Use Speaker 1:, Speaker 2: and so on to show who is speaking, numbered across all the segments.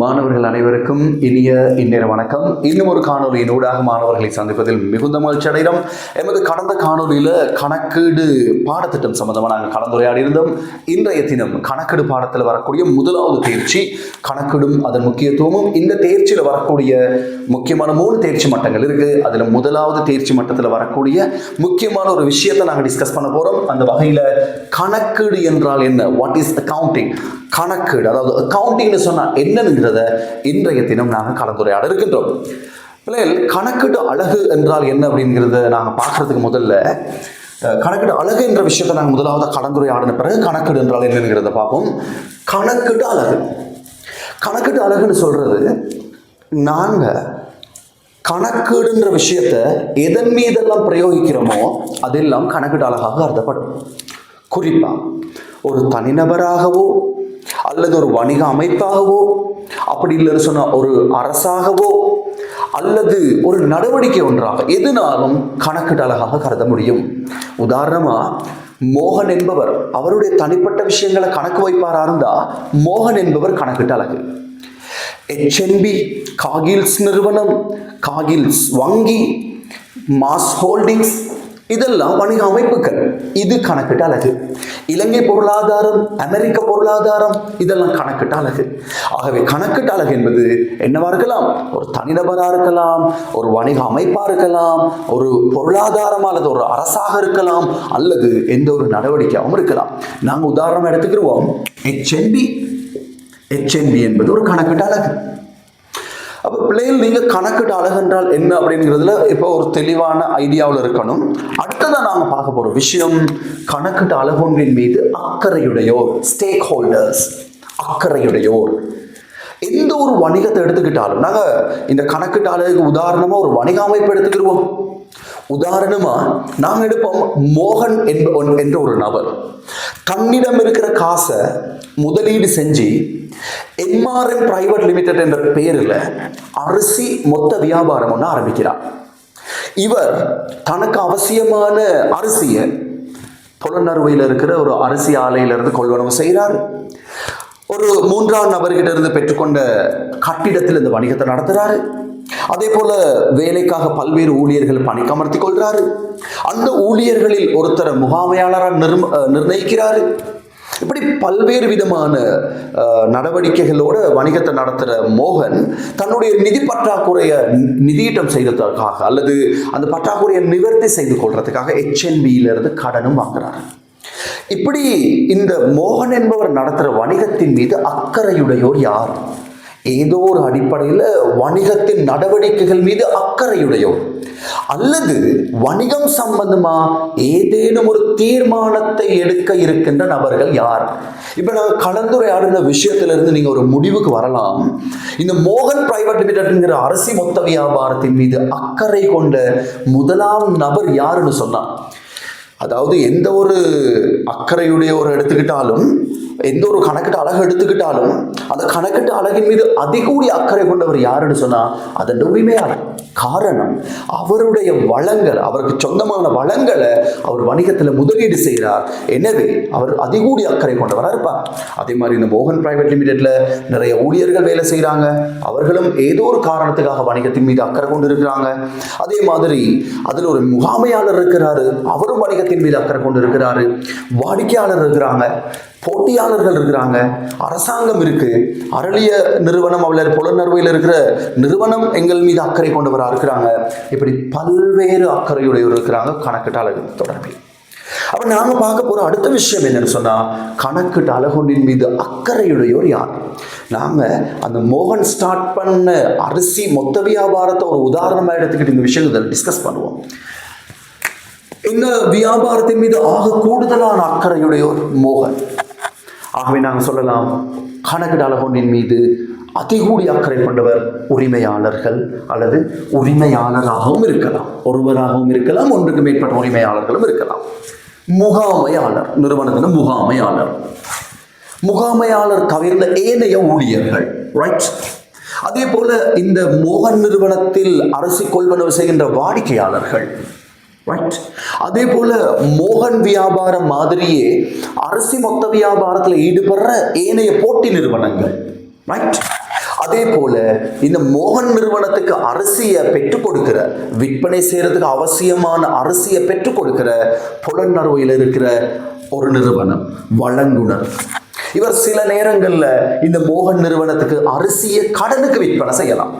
Speaker 1: மாணவர்கள் அனைவருக்கும் இனிய இந்நேர வணக்கம். இன்னும் ஒரு காணொலியின் ஊடாக மாணவர்களை சந்திப்பதில் மிகுந்த மகிழ்ச்சி அடைகிறோம். எமது கடந்த காணொலியில் கணக்கீடு பாடத்திட்டம் சம்பந்தமாக நாங்கள் கலந்துரையாடி இருந்தோம். இன்றைய தினம் கணக்கீடு பாடத்தில் வரக்கூடிய முதலாவது தேர்ச்சி கணக்கிடும் அதன் முக்கியத்துவமும் இந்த தேர்ச்சியில் வரக்கூடிய முக்கியமான மூணு தேர்ச்சி மட்டங்கள் இருக்கு. அதில் முதலாவது தேர்ச்சி மட்டத்தில் வரக்கூடிய முக்கியமான ஒரு விஷயத்தை நாங்கள் டிஸ்கஸ் பண்ண போகிறோம் அந்த வகையில் கணக்கீடு என்றால் என்ன? வாட் இஸ் அக்கவுண்டிங் கணக்கீடு அதாவது அக்கவுண்டிங்னு சொன்னால் என்னங்கிறத இன்றைய தினம் நாங்கள் கலந்துரையாட இருக்கின்றோம் பிள்ளைகள் கணக்கீடு அழகு என்றால் என்ன அப்படிங்கிறத நாங்கள் பார்க்கறதுக்கு முதல்ல கணக்கீடு அழகு என்ற விஷயத்தை நாங்கள் முதலாவது கலந்துரையாடின பிறகு கணக்கீடு என்றால் என்னங்கிறத பார்ப்போம். கணக்கீடு அழகு. கணக்கீடு அழகுன்னு சொல்கிறது நாங்கள் கணக்கீடுன்ற விஷயத்தை எதன் மீதெல்லாம் பிரயோகிக்கிறோமோ அதெல்லாம் கணக்கீடு அழகாக கருதப்படும். குறிப்பாக ஒரு தனிநபராகவோ அல்லது ஒரு வணிக அமைப்பாகவோ அப்படி இல்லைன்னு சொன்னால் ஒரு அரசாகவோ அல்லது ஒரு நடவடிக்கை ஒன்றாக எதுனாலும் கணக்கீடு அழகாக கருத முடியும். உதாரணமாக மோகன் என்பவர் அவருடைய தனிப்பட்ட விஷயங்களை கணக்கு வைப்பாரா இருந்தா மோகன் என்பவர் கணக்கிட்டு அழகு. ஹெச்என்பி காகில்ஸ் நிறுவனம் காகில்ஸ் வங்கி மாஸ் ஹோல்டிங்ஸ் இதெல்லாம் வணிக அமைப்புகள். இது கணக்கிட்ட அழகு. இலங்கை பொருளாதாரம் அமெரிக்க பொருளாதாரம் இதெல்லாம் கணக்கிட்ட அழகு. ஆகவே கணக்கிட்ட அழகு என்பது என்னவா இருக்கலாம்? ஒரு தனிநபராக இருக்கலாம் ஒரு வணிக அமைப்பாக இருக்கலாம் ஒரு பொருளாதாரம் அல்லது ஒரு அரசாக இருக்கலாம் அல்லது எந்த ஒரு நடவடிக்கையாகவும் இருக்கலாம். நாங்கள் உதாரணம் எடுத்துக்கிடுவோம். ஹெச்என்பி ஹெச்என்பி என்பது ஒரு கணக்கிட்ட அழகு. அப்போ பிள்ளைகள் நீங்கள் கணக்கிட்ட அழகு என்றால் என்ன அப்படிங்கிறதுல இப்போ ஒரு தெளிவான ஐடியாவில் இருக்கணும். அடுத்ததாக நாங்கள் பார்க்க போகிற விஷயம் கணக்கிட்ட அழகொன்றின் மீது அக்கறையுடையோர் ஸ்டேக் ஹோல்டர்ஸ் அக்கறையுடையோர். எந்த ஒரு வணிகத்தை எடுத்துக்கிட்டாலும் நாங்கள் இந்த கணக்கிட்ட அழகுக்கு உதாரணமாக ஒரு வணிக அமைப்பு எடுத்துக்கிடுவோம் உதாரணமா நாங்க எடுப்போம் மோகன் என்ப ஒன்- என்ற ஒரு நபர். தன்னிடம் இருக்கிற காசை முதலீடு செஞ்சு எம்ஆர்எம் பிரைவேட் லிமிடெட் என்ற பெயரில் அரிசி மொத்த வியாபாரம் ஒன்று ஆரம்பிக்கிறார். இவர் தனக்கு அவசியமான அரிசியை புலனறுவையில் இருக்கிற ஒரு அரிசி ஆலையிலிருந்து கொள்வனவு செய்கிறார் ஒரு மூன்றாம் நபர்கிட்ட இருந்து பெற்றுக்கொண்ட கட்டிடத்தில் இந்த வணிகத்தை நடத்துகிறாரு அதே போல வேலைக்காக பல்வேறு ஊழியர்கள் பணிக்கமர்த்தி கொள்றாரு. அந்த ஊழியர்களில் ஒருத்தர் முகாமையாளராக நிர்ம அஹ் நிர்ணயிக்கிறாரு. இப்படி பல்வேறு விதமான நடவடிக்கைகளோட வணிகத்தை நடத்துகிற மோகன் தன்னுடைய நிதி பற்றாக்குறையை நி- நிதியீட்டம் செய்ததற்காக அல்லது அந்த பற்றாக்குறையை நிவர்த்தி செய்து கொள்றதுக்காக HNB-ல இருந்து கடனும் வாங்குறாரு. இப்படி இந்த மோகன் என்பவர் நடத்துகிற வணிகத்தின் மீது அக்கறையுடையோர் யார்? ஏதோ ஒரு அடிப்படையில் வணிகத்தின் நடவடிக்கைகள் மீது அக்கறையுடையோர். அல்லது வணிகம் சம்பந்தமா ஏதேனும் ஒரு தீர்மானத்தை எடுக்க இருக்கின்ற நபர்கள் யார்? இப்ப நாங்கள் கலந்துரையாடுன விஷயத்திலிருந்து நீங்க ஒரு முடிவுக்கு வரலாம். இந்த மோகன் பிரைவேட் லிமிடெட்ங்கிற அரசி மொத்த வியாபாரத்தின் மீது அக்கறை கொண்ட முதலாம் நபர் யாருன்னு சொன்னார் அதாவது எந்த ஒரு அக்கறையுடைய ஒரு எடுத்துக்கிட்டாலும் எந்த ஒரு கணக்கிட்ட அழகு எடுத்துக்கிட்டாலும் அந்த கணக்கிட்ட அழகின் மீது அதிகூடிய அக்கறை கொண்டவர் யாருன்னு சொன்னால் அதன் உரிமையாளர் காரணம். அவருடைய வளங்கள் அவருக்கு சொந்தமான வளங்களை அவர் வணிகத்தில் முதலீடு செய்கிறார் எனவே அவர் அதிகூடிய அக்கறை கொண்டவராக இருப்பார். அதே மாதிரி இந்த மோகன் பிரைவேட் லிமிடெட்ல நிறைய ஊழியர்கள் வேலை செய்கிறாங்க அவர்களும் ஏதோ ஒரு காரணத்துக்காக வணிகத்தின் மீது அக்கறை கொண்டு இருக்கிறாங்க அதே மாதிரி அதில் ஒரு முகாமையாளர் இருக்கிறாரு. அவரும் வணிகத்தின் மீது அக்கறை கொண்டு இருக்கிறாரு வாடிக்கையாளர் இருக்கிறாங்க. போட்டியாளர்கள் இருக்கிறாங்க. அரசாங்கம் இருக்கு. அரளிய நிறுவனம் அவளர் புலநர்வையில் இருக்கிற நிறுவனம் எங்கள் மீது அக்கறை கொண்டவராக இருக்கிறாங்க. இப்படி பல்வேறு அக்கறையுடையவர் இருக்கிறாங்க கணக்கிட்டாளர் தொடர்பில். அப்ப நாங்கள் பார்க்க போற அடுத்த விஷயம் என்னன்னு சொன்னா கணக்கிட்டு அழகொன்றின் மீது அக்கறையுடையோர் யார்? நாங்கள் அந்த மோகன் ஸ்டார்ட் பண்ண அரிசி மொத்த வியாபாரத்தை ஒரு உதாரணமா எடுத்துக்கிட்டு இந்த விஷயத்தை டிஸ்கஸ் பண்ணுவோம். இந்த வியாபாரத்தின் மீது ஆக கூடுதலான அக்கறையுடையோர் மோகன். ஆகவே நாங்கள் சொல்லலாம் கணக்கு அழகொன்றின் மீது அதிகூடி அக்கறை கொண்டவர் உரிமையாளர்கள் அல்லது உரிமையாளராகவும் இருக்கலாம். ஒருவராகவும் இருக்கலாம் ஒன்றுக்கு மேற்பட்ட உரிமையாளர்களும் இருக்கலாம். முகாமையாளர் நிறுவனத்தின் முகாமையாளர். முகாமையாளர் தவிர்ந்த ஏனைய ஊழியர்கள் ரைட் அதே போல இந்த மோகன் நிறுவனத்தில் அரசு கொள்வனவு செய்கின்ற வாடிக்கையாளர்கள் ரைட் அதே போல மோகன் வியாபாரம் மாதிரியே அரிசி மொத்த வியாபாரத்தில் ஈடுபடுற ஏனைய போட்டி நிறுவனங்கள். ரைட் அதே போல இந்த மோகன் நிறுவனத்துக்கு அரிசியை பெற்றுக் கொடுக்கிற விற்பனை செய்யறதுக்கு அவசியமான அரிசியை பெற்றுக் கொடுக்கிற புலனறுவையில் இருக்கிற ஒரு நிறுவனம் வழங்குனர். இவர் சில நேரங்களில் இந்த மோகன் நிறுவனத்துக்கு அரிசியை கடனுக்கு விற்பனை செய்யலாம்.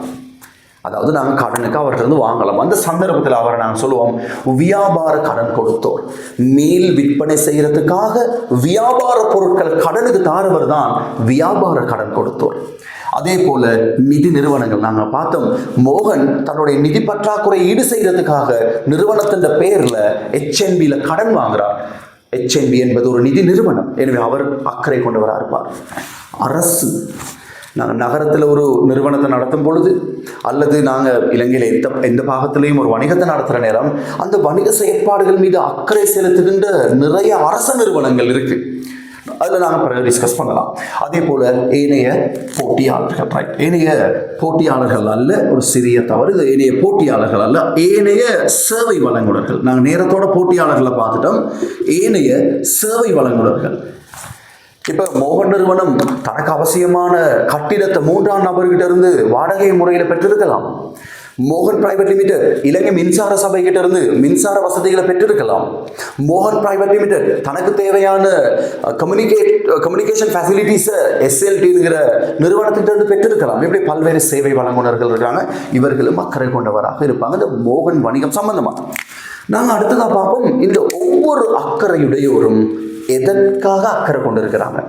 Speaker 1: அதாவது நாங்கள் கடனுக்கு அவர்கிட்ட வாங்கலாம். அந்த சந்தர்ப்பத்தில் அவரை நாங்கள் சொல்லுவோம் வியாபார கடன் கொடுத்தோர் மேல் விற்பனை செய்கிறதுக்காக வியாபார பொருட்கள் கடனுக்கு தாரவர் தான் வியாபார கடன் கொடுத்தோர். அதே போல நிதி நிறுவனங்கள் நாங்கள் பார்த்தோம் மோகன் தன்னுடைய நிதி பற்றாக்குறை ஈடு செய்கிறதுக்காக நிறுவனத்தின் பேரில் ஹெச்என்பியில் கடன் வாங்குறார். ஹெச்என்பி என்பது ஒரு நிதி நிறுவனம். எனவே அவர் அக்கறை கொண்டவராக இருப்பார். அரசு நாங்கள் நகரத்தில் ஒரு நிறுவனத்தை நடத்தும் பொழுது அல்லது நாங்கள் இலங்கையில் எந்த எந்த பாகத்திலையும் ஒரு வணிகத்தை நடத்துகிற நேரம் அந்த வணிக செயற்பாடுகள் மீது அக்கறை செலுத்துகின்ற நிறைய அரச நிறுவனங்கள் இருக்குது அதில் நாங்கள் பிறகு டிஸ்கஸ் பண்ணலாம். அதே போல் ஏனைய போட்டியாளர்கள் ரைட் ஏனைய போட்டியாளர்கள் அல்ல ஒரு சிறிய தவறு இது ஏனைய போட்டியாளர்கள் அல்ல ஏனைய சேவை வழங்குனர்கள் நாங்கள் நேரத்தோட போட்டியாளர்களை பார்த்துட்டோம். ஏனைய சேவை வழங்குனர்கள் இப்போ மோகன் நிறுவனம் தனக்கு அவசியமான கட்டிடத்தை மூன்றாம் நபர்கிட்ட இருந்து வாடகை முறையில் பெற்றிருக்கலாம். மோகன் பிரைவேட் லிமிடெட் இலங்கை மின்சார சபை கிட்ட இருந்து மின்சார வசதிகளை பெற்றிருக்கலாம். மோகன் பிரைவேட் லிமிடெட் தனக்கு தேவையான கம்யூனிகேட் கம்யூனிகேஷன் ஃபெசிலிட்டிஸை எஸ்எல்டிங்கிற நிறுவனத்திட்ட இருந்து பெற்றிருக்கலாம். இப்படி பல்வேறு சேவை வழங்குனர்கள் இருக்காங்க. இவர்களும் அக்கறை கொண்டவராக இருப்பாங்க. இந்த மோகன் வணிகம் சம்பந்தமாக நாங்கள் அடுத்ததாக பார்ப்போம். இந்த ஒவ்வொரு அக்கறையுடையோரும் எதற்காக அக்கறை கொண்டிருக்கிறாங்க?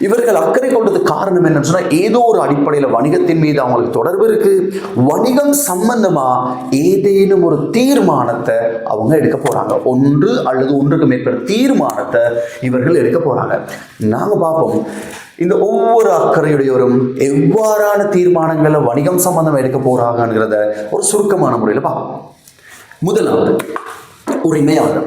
Speaker 1: இவர்கள் அக்கறை கொண்டது காரணம் என்னன்னு சொன்னா ஏதோ ஒரு அடிப்படையில் வணிகத்தின் மீது அவங்களுக்கு தொடர்பு இருக்கு. வணிகம் சம்பந்தமா ஏதேனும் ஒரு தீர்மானத்தை அவங்க எடுக்க போறாங்க. ஒன்று அல்லது ஒன்றுக்கு மேற்பட்ட தீர்மானத்தை இவர்கள் எடுக்க போறாங்க. நாங்கள் பார்ப்போம். இந்த ஒவ்வொரு அக்கறையுடையவரும் எவ்வாறான தீர்மானங்களை வணிகம் சம்பந்தமா எடுக்க போறாங்கிறத ஒரு சுருக்கமான முறையில் பார்ப்போம். முதலாவது உரிமையாளர்.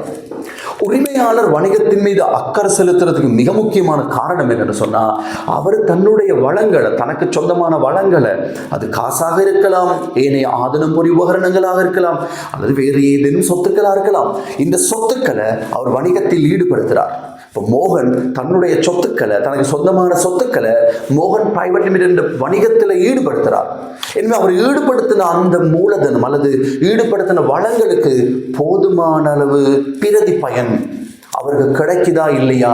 Speaker 1: உரிமையாளர் வணிகத்தின் மீது அக்கறை செலுத்துறதுக்கு மிக முக்கியமான காரணம் என்னன்னு சொன்னா அவர் தன்னுடைய வளங்களை தனக்கு சொந்தமான வளங்களை அது காசாக இருக்கலாம் ஏனைய ஆதனம் பொறி உபகரணங்களாக இருக்கலாம் அல்லது வேறு ஏதேனும் சொத்துக்களாக இருக்கலாம். இந்த சொத்துக்களை அவர் வணிகத்தில் ஈடுபடுத்துகிறார் இப்போ மோகன் தன்னுடைய சொத்துக்களை தனக்கு சொந்தமான சொத்துக்களை மோகன் பிரைவேட் லிமிடெட் வணிகத்தில் ஈடுபடுத்துகிறார் எனவே அவர் ஈடுபடுத்தின அந்த மூலதனம் அல்லது ஈடுபடுத்தின வளங்களுக்கு போதுமான அளவு பிரதி பயன் அவருக்கு கிடைக்குதா இல்லையா?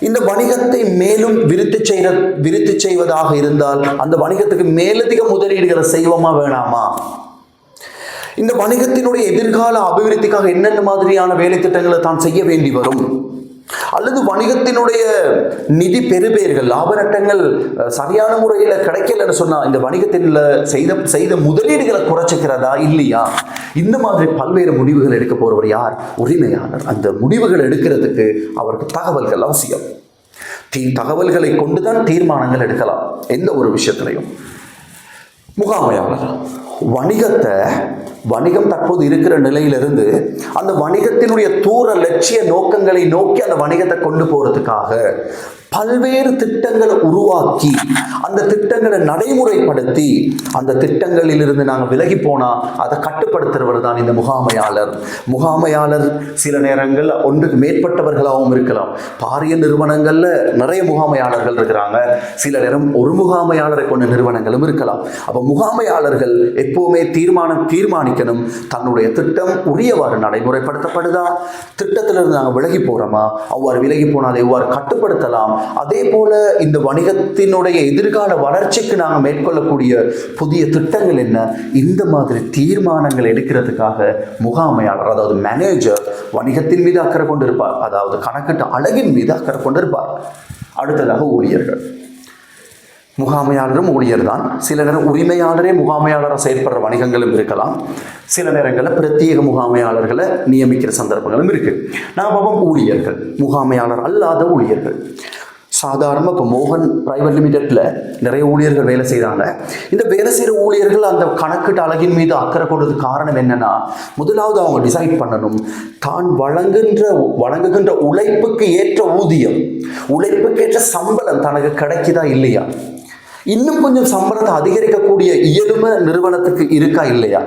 Speaker 1: இந்த வணிகத்தை மேலும் விருத்தி செய்ய விருத்தி செய்வதாக இருந்தால் அந்த வணிகத்துக்கு மேலதிக முதலீடுகளை செய்வோமா வேணாமா? இந்த வணிகத்தினுடைய எதிர்கால அபிவிருத்திக்காக என்னென்ன மாதிரியான வேலை திட்டங்களை தான் செய்ய வேண்டி வரும்? அல்லது வணிகத்தினுடைய நிதி பெறுபேர்கள் லாப நட்டங்கள் சரியான முறையில் கிடைக்கலன்னு சொன்னால் இந்த வணிகத்தில் செய்த செய்த முதலீடுகளை குறைச்சிக்கிறதா இல்லையா? இந்த மாதிரி பல்வேறு முடிவுகள் எடுக்க போகிறவர் யார்? உரிமையாளர். அந்த முடிவுகள் எடுக்கிறதுக்கு அவருக்கு தகவல்கள் அவசியம். தீ தகவல்களை கொண்டுதான் தீர்மானங்கள் எடுக்கலாம். எந்த ஒரு விஷயத்திலையும். முகாமையாளர்? வணிகத்தை வணிகம் தற்போது இருக்கிற நிலையிலிருந்து அந்த வணிகத்தினுடைய தூர லட்சிய நோக்கங்களை நோக்கி அந்த வணிகத்தை கொண்டு போகிறதுக்காக பல்வேறு திட்டங்களை உருவாக்கி அந்த திட்டங்களை நடைமுறைப்படுத்தி அந்த திட்டங்களில் இருந்து நாங்கள் விலகி போனால் அதை கட்டுப்படுத்துறவர் தான் இந்த முகாமையாளர். முகாமையாளர் சில நேரங்கள் ஒன்றுக்கு மேற்பட்டவர்களாகவும் இருக்கலாம். பாரிய நிறுவனங்களில் நிறைய முகாமையாளர்கள் இருக்கிறாங்க. சில நேரம் ஒரு முகாமையாளரை கொண்ட நிறுவனங்களும் இருக்கலாம். அப்போ முகாமையாளர்கள் எப்போவுமே தீர்மானம் தீர்மானிக்கணும். தன்னுடைய திட்டம் உரியவாறு நடைமுறைப்படுத்தப்படுதா? திட்டத்திலிருந்து நாங்கள் விலகி போகிறோமா அவ்வாறு விலகி போனால் எவ்வாறு கட்டுப்படுத்தலாம். அதே போல இந்த வணிகத்தினுடைய எதிர்கால வளர்ச்சிக்கு நாங்கள் மேற்கொள்ளக்கூடிய புதிய திட்டங்கள் என்ன? இந்த மாதிரி தீர்மானங்கள் எடுக்கிறதுக்காக முகாமையாளர் அதாவது மேனேஜர் வணிகத்தின் மீது அக்கறை கொண்டிருப்பார். அதாவது கணக்கிட்ட அழகின் மீது அக்கறை கொண்டிருப்பார். அடுத்ததாக ஊழியர்கள். முகாமையாளரும் ஊழியர் தான் சில நேரம் உரிமையாளரே முகாமையாளராக செயற்படுற வணிகங்களும் இருக்கலாம். சில நேரங்களில் பிரத்யேக முகாமையாளர்களை நியமிக்கிற சந்தர்ப்பங்களும் இருக்குது நான் பார்ப்போம் ஊழியர்கள். முகாமையாளர் அல்லாத ஊழியர்கள். சாதாரணமாக இப்போ மோகன் பிரைவேட் லிமிடெட்டில் நிறைய ஊழியர்கள் வேலை செய்கிறாங்க இந்த வேலை செய்கிற ஊழியர்கள் அந்த கணக்கிட்ட அழகின் மீது அக்கறை கொடுறது காரணம் என்னென்னா முதலாவது அவங்க டிசைட் பண்ணணும். தான் வழங்குகின்ற வழங்குகின்ற உழைப்புக்கு ஏற்ற ஊதியம் உழைப்புக்கு ஏற்ற சம்பளம் தனக்கு கிடைக்குதா இல்லையா? இன்னும் கொஞ்சம் சம்பளத்தை அதிகரிக்கக்கூடிய இயலுமை நிறுவனத்துக்கு இருக்கா இல்லையா?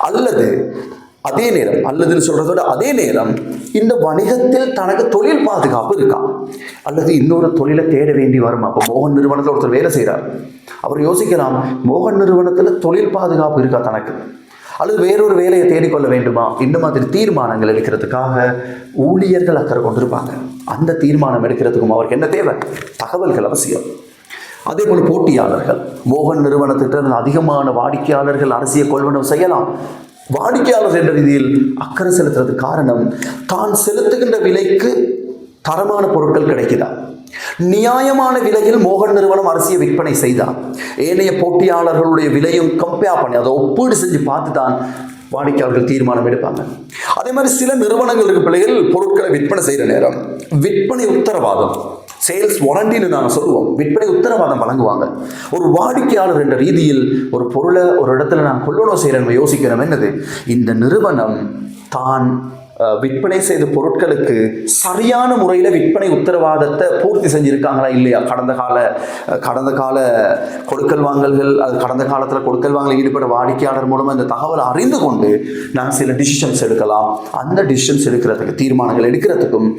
Speaker 1: அல்லது அதே நேரம் அல்லதுன்னு சொல்றதோட அதே நேரம் இந்த வணிகத்தில் தனக்கு தொழில் பாதுகாப்பு இருக்கா? அல்லது இன்னொரு தொழிலை தேட வேண்டி வருமா? அப்போ மோகன் நிறுவனத்தில் ஒருத்தர் வேலை செய்கிறார் அவர் யோசிக்கலாம் மோகன் நிறுவனத்தில் தொழில் பாதுகாப்பு இருக்கா தனக்கு? அல்லது வேறொரு வேலையை தேடிக்கொள்ள வேண்டுமா? இந்த மாதிரி தீர்மானங்கள் எடுக்கிறதுக்காக ஊழியர்கள் அக்கறை கொண்டிருப்பாங்க. அந்த தீர்மானம் எடுக்கிறதுக்கும் அவருக்கு என்ன தேவை? தகவல்கள் அவசியம். அதே போல் போட்டியாளர்கள். மோகன் நிறுவனத்திட்ட அதிகமான வாடிக்கையாளர்கள் அரசியல் கொள்வனவு செய்யலாம். வாடிக்கையாளர் என்ற ரீதியில் அக்கறை செலுத்துறதுக்கு காரணம் தான் செலுத்துகின்ற விலைக்கு தரமான பொருட்கள் கிடைக்குதா? நியாயமான விலையில் மோகன் நிறுவனம் அரசியை விற்பனை செய்தார் ஏனைய போட்டியாளர்களுடைய விலையும் கம்பேர் பண்ணி அதை ஒப்பீடு செஞ்சு பார்த்து தான் வாடிக்கையாளர்கள் தீர்மானம் எடுப்பாங்க. அதே மாதிரி சில நிறுவனங்கள் இருக்கு பிள்ளைகள் பொருட்களை விற்பனை செய்கிற நேரம். விற்பனை உத்தரவாதம். சேல்ஸ் வாரண்டின்னு நாங்கள் சொல்லுவோம். விற்பனை உத்தரவாதம் வழங்குவாங்க. ஒரு வாடிக்கையாளர் என்ற ரீதியில் ஒரு பொருளை ஒரு இடத்துல நான் கொள்ளணும் செய்கிறேன் யோசிக்கிறோம். என்னது? இந்த நிறுவனம் தான் விற்பனை செய்த பொருட்களுக்கு சரியான முறையில் விற்பனை உத்தரவாதத்தை பூர்த்தி செஞ்சுருக்காங்களா இல்லையா? கடந்த கால கடந்த கால கொடுக்கல் வாங்கல்கள் அது கடந்த காலத்தில் கொடுக்கல் வாங்கல் ஈடுபட வாடிக்கையாளர் மூலமாக இந்த தகவலை அறிந்து கொண்டு நான் சில டிசிஷன்ஸ் எடுக்கலாம். அந்த டிசிஷன்ஸ் எடுக்கிறதுக்கு தீர்மானங்கள் எடுக்கிறதுக்கும்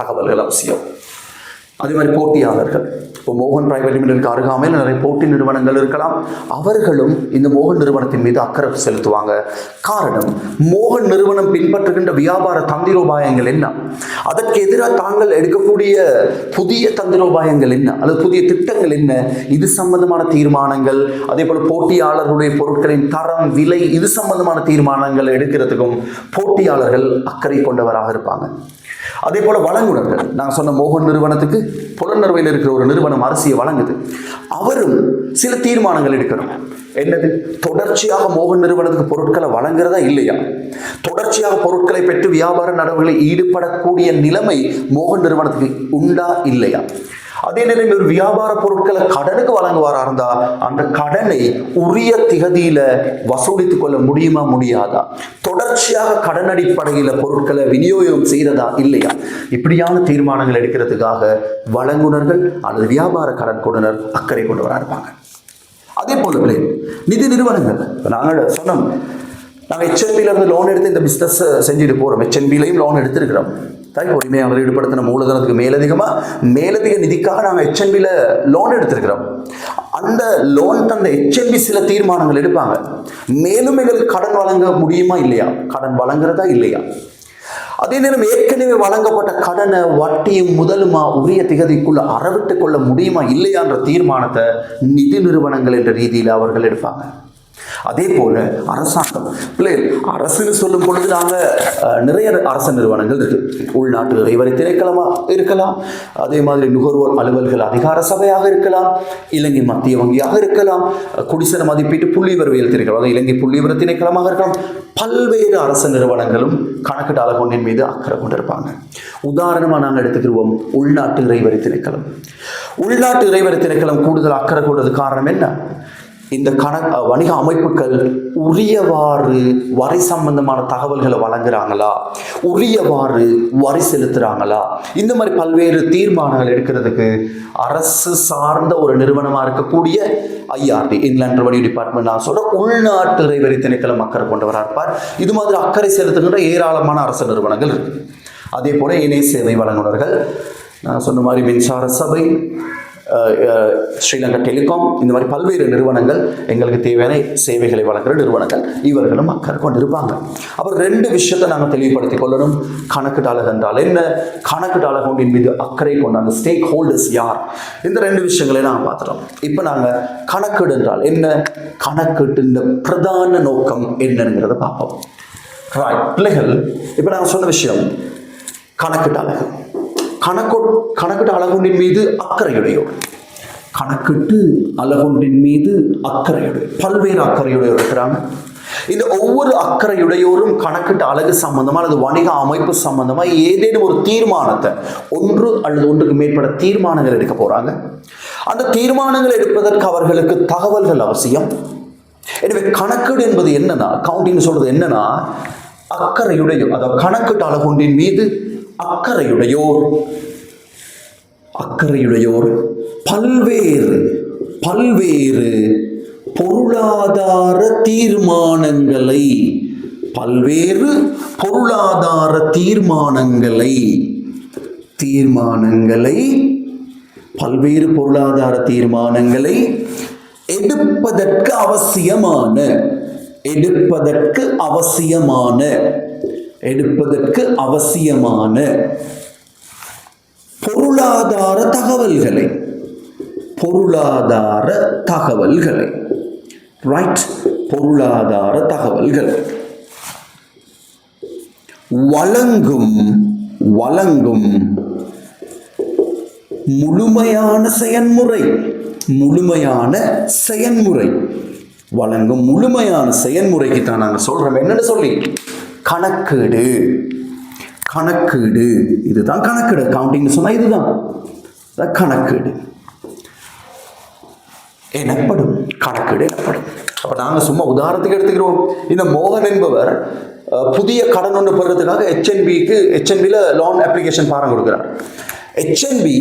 Speaker 1: தகவல்கள் அவசியம். அதே மாதிரி போட்டியாளர்கள். இப்போ மோகன் பிரைவேட் லிமிடெடுக்கு அருகாமையில் நிறைய போட்டி நிறுவனங்கள் இருக்கலாம். அவர்களும் இந்த மோகன் நிறுவனத்தின் மீது அக்கறை செலுத்துவாங்க. காரணம் மோகன் நிறுவனம் பின்பற்றுகின்ற வியாபார தந்திரோபாயங்கள் என்ன? அதற்கு எதிராக தாங்கள் எடுக்கக்கூடிய புதிய தந்திரோபாயங்கள் என்ன? அல்லது புதிய திட்டங்கள் என்ன? இது சம்பந்தமான தீர்மானங்கள் அதே போல் போட்டியாளர்களுடைய பொருட்களின் தரம் விலை இது சம்பந்தமான தீர்மானங்கள் எடுக்கிறதுக்கும் போட்டியாளர்கள் அக்கறை கொண்டவராக இருப்பாங்க. அதே போல வழங்குனர்கள். நான் சொன்ன மோகன் நிறுவனத்துக்கு புலனறுவையில் இருக்கிற ஒரு நிறுவனம் அரசியை வழங்குது. அவரும் சில தீர்மானங்கள் எடுக்கணும். என்னது? தொடர்ச்சியாக மோகன் நிறுவனத்துக்கு பொருட்களை வழங்குறதா இல்லையா? தொடர்ச்சியாக பொருட்களை பெற்று வியாபார நடவடிக்கைகளில் ஈடுபடக்கூடிய நிலைமை மோகன் நிறுவனத்துக்கு உண்டா இல்லையா? அதே நேரம் ஒரு வியாபார பொருட்களை கடனுக்கு வழங்குவாரா இருந்தா அந்த கடனை உரிய திகதியில வசூலித்துக் கொள்ள முடியுமா முடியாதா? தொடர்ச்சியாக கடன் அடிப்படையில பொருட்களை விநியோகம் செய்யறதா இல்லையா? இப்படியான தீர்மானங்கள் எடுக்கிறதுக்காக வழங்குனர்கள் அல்லது வியாபார கடன் கொடுனர் அக்கறை கொண்டு வரா இருப்பாங்க அதே போல நிதி நிறுவனங்கள். நாங்கள் சொன்னோம் நாங்கள் ஹெச்என்பியில் இருந்து லோன் எடுத்து இந்த பிஸ்னஸ் செஞ்சுட்டு போகிறோம் ஹெச்என்பிலையும் லோன் எடுத்திருக்கிறோம். தாய் உரிமையாளர் ஈடுபடுத்தின மூலதனத்துக்கு மேலதிகமாக மேலதிக நிதிக்காக நாங்கள் ஹெச்என்பியில் லோன் எடுத்திருக்கிறோம். அந்த லோன் தந்த ஹெச்என்பி சில தீர்மானங்கள் எடுப்பாங்க. மேலும் எங்களுக்கு கடன் வழங்க முடியுமா இல்லையா? கடன் வழங்குறதா இல்லையா? அதே நேரம் ஏற்கனவே வழங்கப்பட்ட கடனை வட்டியும் முதலுமா உரிய திகதிக்குள்ள அறவிட்டு கொள்ள முடியுமா இல்லையான்ற தீர்மானத்தை நிதி நிறுவனங்கள் என்ற ரீதியில் அவர்கள் எடுப்பாங்க. அதே போல அரசாங்கம். பிள்ளைகள் அரசுன்னு சொல்லும் பொழுது நாங்கள் நிறைய அரசு நிறுவனங்கள் இருக்கு. உள்நாட்டு இறைவரை திணைக்களமாக இருக்கலாம். அதே மாதிரி நுகர்வோர் அலுவல்கள் அதிகார சபையாக இருக்கலாம். இலங்கை மத்திய வங்கியாக இருக்கலாம். குடிசன மதிப்பீட்டு புள்ளிவரவியல் திணைக்களம் அதாவது இலங்கை புள்ளிவர திணைக்களமாக இருக்கலாம். பல்வேறு அரசு நிறுவனங்களும் கணக்கிட்டு கொண்டின் மீது அக்கறை கொண்டிருப்பாங்க. உதாரணமாக நாங்கள் எடுத்துக்கிடுவோம் உள்நாட்டு இறைவரை திணைக்களம். உள்நாட்டு இறைவரை திணைக்களம் கூடுதல் அக்கறை கொண்டது காரணம் என்ன? இந்த கண வணிக அமைப்புகள் உரியவாறு வரி சம்பந்தமான தகவல்களை வழங்குறாங்களா? உரியவாறு வரி செலுத்துறாங்களா? இந்த மாதிரி பல்வேறு தீர்மானங்கள் எடுக்கிறதுக்கு அரசு சார்ந்த ஒரு நிறுவனமாக இருக்கக்கூடிய ஐஆர்டி இங்கிலாந்து ரெவன்யூ டிபார்ட்மெண்ட் நான் சொல்கிறேன் உள்நாட்டு இறைவரி திணைக்களம் அக்கறை கொண்டவராக இருப்பார். இது மாதிரி அக்கறை செலுத்துகின்ற ஏராளமான அரசு நிறுவனங்கள் இருக்கு. அதே போல இணை சேவை வழங்குனர்கள் நான் சொன்ன மாதிரி மின்சார சபை ஸ்ரீலங்கா டெலிகாம் இந்த மாதிரி பல்வேறு நிறுவனங்கள் எங்களுக்கு தேவையான சேவைகளை வழங்குகிற நிறுவனங்கள். இவர்களும் அக்கறை கொண்டு இருப்பாங்க அப்புறம் ரெண்டு விஷயத்தை நாங்கள் தெளிவுபடுத்திக் கொள்ளணும். கணக்கிட்டாளர் என்றால் என்ன? கணக்கிட்டாளர் கொண்டின் மீது அக்கறை கொண்ட அந்த ஸ்டேக் ஹோல்டர்ஸ் யார்? இந்த ரெண்டு விஷயங்களை நாங்கள் பார்த்துட்டோம். இப்போ நாங்கள் கணக்கீடு என்றால் என்ன? கணக்கீட்டு பிரதான நோக்கம் என்னங்கிறத பார்ப்போம். பிள்ளைகள் இப்போ நாங்கள் சொன்ன விஷயம் கணக்கிட்ட கணக்கு கணக்கிட்ட அழகொண்டின் மீது அக்கறையுடையோர். கணக்கிட்டு அழகுண்டின் மீது அக்கறையுடைய பல்வேறு அக்கறையுடையோர் இருக்கிறாங்க. இந்த ஒவ்வொரு அக்கறையுடையோரும் கணக்கிட்ட அழகு சம்பந்தமா அல்லது வணிக அமைப்பு சம்பந்தமா ஏதேனும் ஒரு தீர்மானத்தை ஒன்று அல்லது ஒன்றுக்கு மேற்பட்ட தீர்மானங்கள் எடுக்க போறாங்க. அந்த தீர்மானங்கள் எடுப்பதற்கு அவர்களுக்கு தகவல்கள் அவசியம். எனவே கணக்கீடு என்பது என்னன்னா கவுண்டின்னு சொல்றது என்னன்னா அக்கறையுடையோர் அதாவது கணக்கிட்ட அழகுண்டின் மீது அக்கறையுடையோர் அக்கறையுடையோர் பல்வேறு பல்வேறு பொருளாதார தீர்மானங்களை பல்வேறு பொருளாதார தீர்மானங்களை தீர்மானங்களை பல்வேறு பொருளாதார தீர்மானங்களை எடுப்பதற்கு அவசியமான எடுப்பதற்கு அவசியமான எடுப்பதற்கு அவசியமான பொருளாதார தகவல்களை பொருளாதார தகவல்களை. ரைட் பொருளாதார தகவல்களை. வழங்கும் வழங்கும் முழுமையான செயன்முறை முழுமையான செயன்முறை. வழங்கும் முழுமையான செயன்முறைக்கு தான் நாங்கள் சொல்றோம். என்னன்னு சொல்லி கணக்கீடு. கணக்கீடு. இதுதான் கணக்கீடு. கவுண்டிங் சொன்னால் இதுதான். கணக்கீடு. எனப்படும். கணக்கீடு எனப்படும். அப்போ நாங்கள் சும்மா உதாரணத்துக்கு எடுத்துக்கிறோம் இந்த மோகன் என்பவர் புதிய கடன் ஒன்று பெறுறதுக்காக ஹெச்என்பிக்கு ஹெச்என்பியில் லோன் அப்ளிகேஷன் பாரம் கொடுக்குறார். ஹெச்என்பி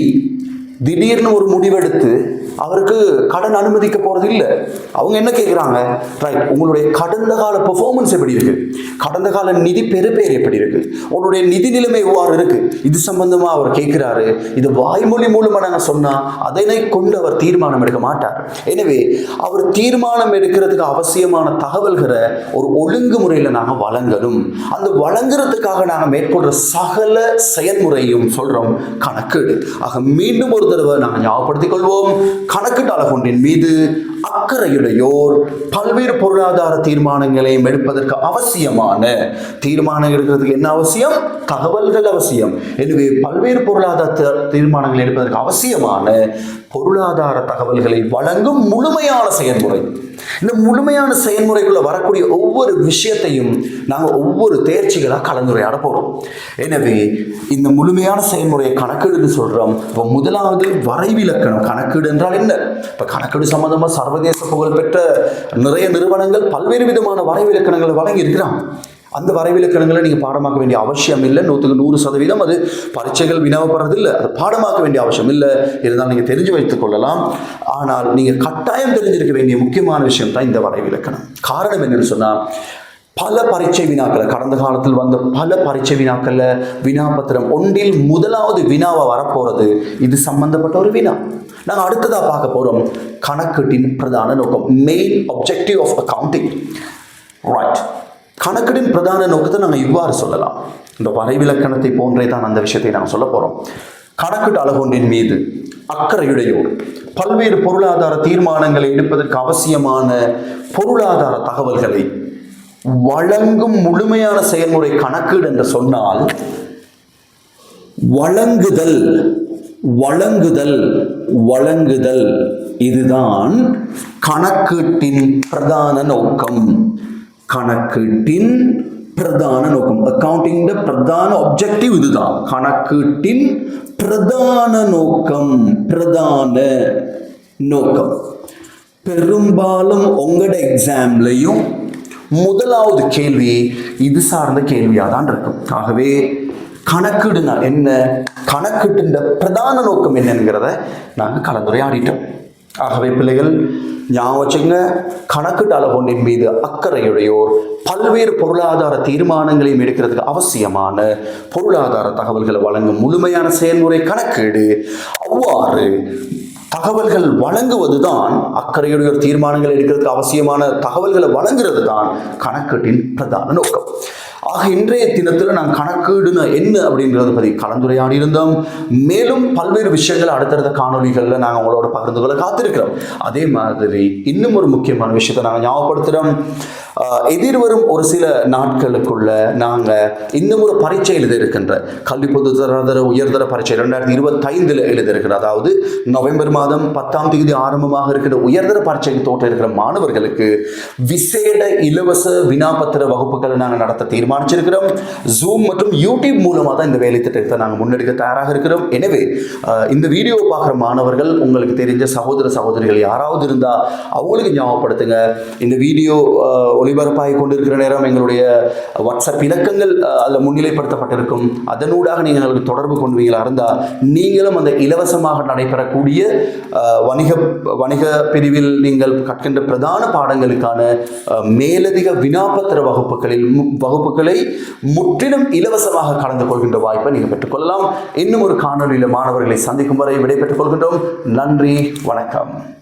Speaker 1: திடீர்னு ஒரு முடிவெடுத்து அவருக்கு கடன் அனுமதிக்க போறது இல்லை. அவங்க என்ன கேட்குறாங்க ரைட் உங்களுடைய கடந்த கால பெர்ஃபார்மன்ஸ் எப்படி இருக்கு? கடந்த கால நிதி பெறுபேர் எப்படி இருக்கு? உங்களுடைய நிதி நிலைமை எவ்வாறு இருக்கு? இது சம்பந்தமா அவர் கேட்கிறாரு இது வாய்மொழி மூலமா நாங்கள் சொன்னா அதனை கொண்டு அவர் தீர்மானம் எடுக்க மாட்டார். எனவே அவர் தீர்மானம் எடுக்கிறதுக்கு அவசியமான தகவல்களை ஒரு ஒழுங்குமுறையில் நாங்கள் வழங்கணும். அந்த வழங்குறதுக்காக நாங்கள் மேற்கொள்ற சகல செயல்முறையும் சொல்றோம். கணக்கீடு. ஆக மீண்டும் ஒரு தடவை நாங்கள் ஞாபகப்படுத்திக் கொள்வோம். கணக்கீட்டு ஒன்றின் மீது அக்கறையுடையோர் பல்வேறு பொருளாதார தீர்மானங்களையும் எடுப்பதற்கு அவசியமான தீர்மானம் எடுக்கிறதுக்கு என்ன அவசியம்? தகவல்கள் அவசியம். எனவே பல்வேறு பொருளாதார தீ- தீர்மானங்களை எடுப்பதற்கு அவசியமான பொருளாதார தகவல்களை வழங்கும் முழுமையான செயல்முறை. இந்த முழுமையான செயல்முறைக்குள்ள வரக்கூடிய ஒவ்வொரு விஷயத்தையும் நாங்கள் ஒவ்வொரு தேர்ச்சிகளாக கலந்துரையாட போகிறோம் எனவே இந்த முழுமையான செயல்முறையை கணக்கெடுன்னு சொல்கிறோம் இப்போ முதலாவது வரைவிலக்கணம். கணக்கீடு என்றால் என்ன? இப்போ கணக்கீடு சம்மந்தமாக சர்வதேச புகழ்பெற்ற நிறைய நிறுவனங்கள் பல்வேறு விதமான வரைவிலக்கணங்களை வழங்கி இருக்கிறாங்க அந்த வரைவிலக்கணங்களை நீங்கள் பாடமாக்க வேண்டிய அவசியம் இல்லை. நூற்றுக்கு நூறு சதவீதம் அது பரீட்சைகள் வினவப்படுறதில்லை. அது பாடமாக்க வேண்டிய அவசியம் இல்லை. இருந்தால் நீங்கள் தெரிஞ்சு வைத்துக் கொள்ளலாம். ஆனால் நீங்கள் கட்டாயம் தெரிஞ்சிருக்க வேண்டிய முக்கியமான விஷயம் தான் இந்த வரைவிலக்கணம் காரணம் என்னன்னு சொன்னால் பல பரீட்சை வினாக்களை கடந்த காலத்தில் வந்த பல பரீட்சை வினாக்களில் வினாபத்திரம் ஒன்றில் முதலாவது வினாவை வரப்போகிறது இது சம்பந்தப்பட்ட ஒரு வினா. நாங்கள் அடுத்ததாக பார்க்க போகிறோம் கணக்கீட்டின் பிரதான நோக்கம் main objective of accounting right கணக்கீடின் பிரதான நோக்கத்தை நாங்கள் இவ்வாறு சொல்லலாம். இந்த வரைவிலக்கணத்தை போன்றே தான் அந்த விஷயத்தை நாங்கள் சொல்ல போகிறோம் கணக்கீட்டு அழகொன்றின் மீது அக்கறையுடையோர் பல்வேறு பொருளாதார தீர்மானங்களை எடுப்பதற்கு அவசியமான பொருளாதார தகவல்களை வழங்கும் முழுமையான செயல்முறை கணக்கீடு என்று சொன்னால் வழங்குதல் வழங்குதல் வழங்குதல். இதுதான் கணக்கீட்டின் பிரதான நோக்கம். கணக்கீட்டின் பிரதான நோக்கம். அக்கவுண்டிங் பிரதான ஆப்ஜெக்டிவ் இதுதான். கணக்கீட்டின் பிரதான நோக்கம். பிரதான நோக்கம். பெரும்பாலும் உங்களோட எக்ஸாம்லையும் முதலாவது கேள்வி இது சார்ந்த கேள்வியாக தான் இருக்கும். ஆகவே கணக்கீடுனா என்ன? கணக்கீட்டுன்ற பிரதான நோக்கம் என்னங்கிறத நாங்கள் கலந்துரையாடிட்டோம். ஆகவே பிள்ளைகள் ஞாபகம் வச்சுங்க கணக்கீட்டு அளவொன்றின் மீது அக்கறையுடையோர் பல்வேறு பொருளாதார தீர்மானங்களையும் எடுக்கிறதுக்கு அவசியமான பொருளாதார தகவல்களை வழங்கும் முழுமையான செயல்முறை கணக்கீடு. அவ்வாறு தகவல்கள் வழங்குவது தான் அக்கறையுடையோர் தீர்மானங்கள் எடுக்கிறதுக்கு அவசியமான தகவல்களை வழங்குறது தான் கணக்கீட்டின் பிரதான நோக்கம். ஆக இன்றைய தினத்தில் நான் கணக்கீடுன என்ன அப்படின்றத பற்றி கலந்துரையாடி இருந்தோம் மேலும் பல்வேறு விஷயங்கள் அடுத்தடுத்த காணொளிகளில் நாங்கள் உங்களோட பகிர்ந்து கொள்ள காத்திருக்கிறோம். அதே மாதிரி இன்னும் ஒரு முக்கியமான விஷயத்தை நாங்கள் ஞாபகப்படுத்துகிறோம் எதிர்வரும் ஒரு சில நாட்களுக்குள்ள நாங்கள் இன்னும் ஒரு பரீட்சை எழுத இருக்கின்ற கல்வி பொதுத்தர உயர்தர பரீட்சை ரெண்டாயிரத்தி இருபத்தைந்தில் எழுத இருக்கிற அதாவது நவம்பர் மாதம் பத்தாம் தேதி ஆரம்பமாக இருக்கிற உயர்தர பரீட்சைக்கு தோற்ற இருக்கிற மாணவர்களுக்கு விசேட இலவச வினாபத்திர வகுப்புகளை நாங்கள் நடத்த தீர்மானிச்சிருக்கிறோம். ஜூம் மற்றும் யூடியூப் மூலமாக தான் இந்த வேலை திட்டத்தை நாங்கள் முன்னெடுக்க தயாராக இருக்கிறோம். எனவே இந்த வீடியோ பார்க்குற மாணவர்கள் உங்களுக்கு தெரிஞ்ச சகோதர சகோதரிகள் யாராவது இருந்தால் அவங்களுக்கு ஞாபகப்படுத்துங்க. இந்த வீடியோ ஒளிபரப்பாகி கொண்டிருக்கிற நேரம் எங்களுடைய வாட்ஸ்அப் இலக்கங்கள் அதில் முன்னிலைப்படுத்தப்பட்டிருக்கும். அதனூடாக நீங்கள் எங்களுக்கு தொடர்பு கொண்டுவீங்களா இருந்தால் நீங்களும் அந்த இலவசமாக நடைபெறக்கூடிய வணிக வணிக பிரிவில் நீங்கள் கற்கின்ற பிரதான பாடங்களுக்கான மேலதிக வினாபத்திர வகுப்புகளில் வகுப்புகளை முற்றிலும் இலவசமாக கலந்து கொள்கின்ற வாய்ப்பை நீங்கள் பெற்றுக்கொள்ளலாம். இன்னும் ஒரு காணொலியில் மாணவர்களை சந்திக்கும் வரை விடைபெற்றுக் கொள்கின்றோம். நன்றி வணக்கம்.